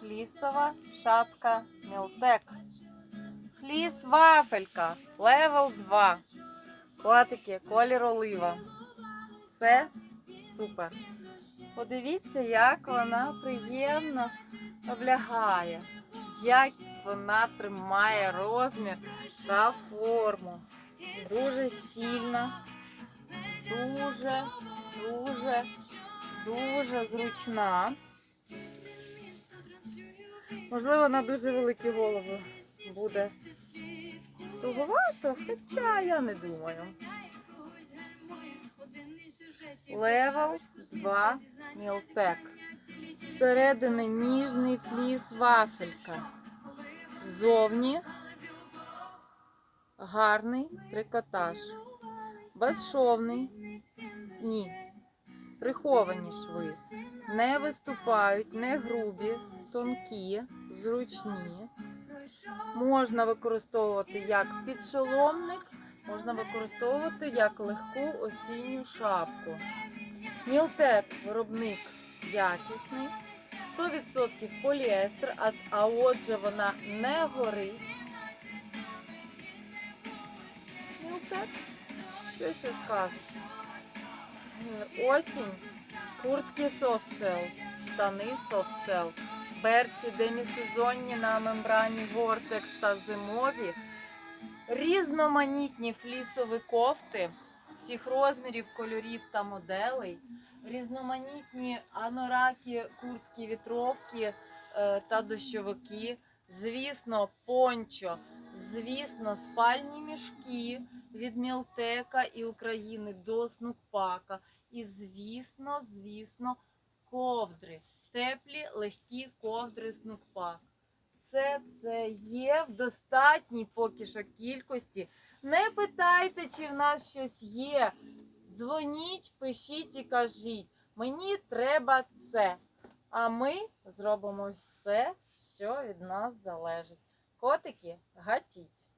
флісова шапка Мілтек. Фліс вафелька. Левел 2. Котики, колір олива. Це супер. Подивіться, як вона приємно облягає, як вона тримає розмір та форму. Дуже щільна, дуже, дуже, дуже зручна. Можливо, на дуже великі голови буде туговато, хоча я не думаю. Левел 2 Мілтек. Зсередини ніжний фліс вафелька. Ззовні гарний трикотаж. Безшовний. Ні. Приховані шви. Не виступають, не грубі, тонкі, зручні. Можна використовувати як підшоломник, можна використовувати як легку осінню шапку. Мілтек виробник якісний, 100% поліестер, а, а отже вона не горить. Мілтек, що ще скажеш? Е, Осінь, куртки софтшел, штани софтшел, берці демісезонні на мембрані Вортекс та зимові, різноманітні флісові кофти всіх розмірів, кольорів та моделей, різноманітні анораки, куртки, вітровки е, та дощовики, звісно, пончо, звісно, спальні мішки від Мілтека і України до Снукпака. І, звісно, звісно, ковдри. Теплі, легкі ковдри Снукпак. Все це є в достатній поки що кількості. Не питайте, чи в нас щось є. Дзвоніть, пишіть і кажіть. Мені треба це. А ми зробимо все, що від нас залежить. Котики, гатіть.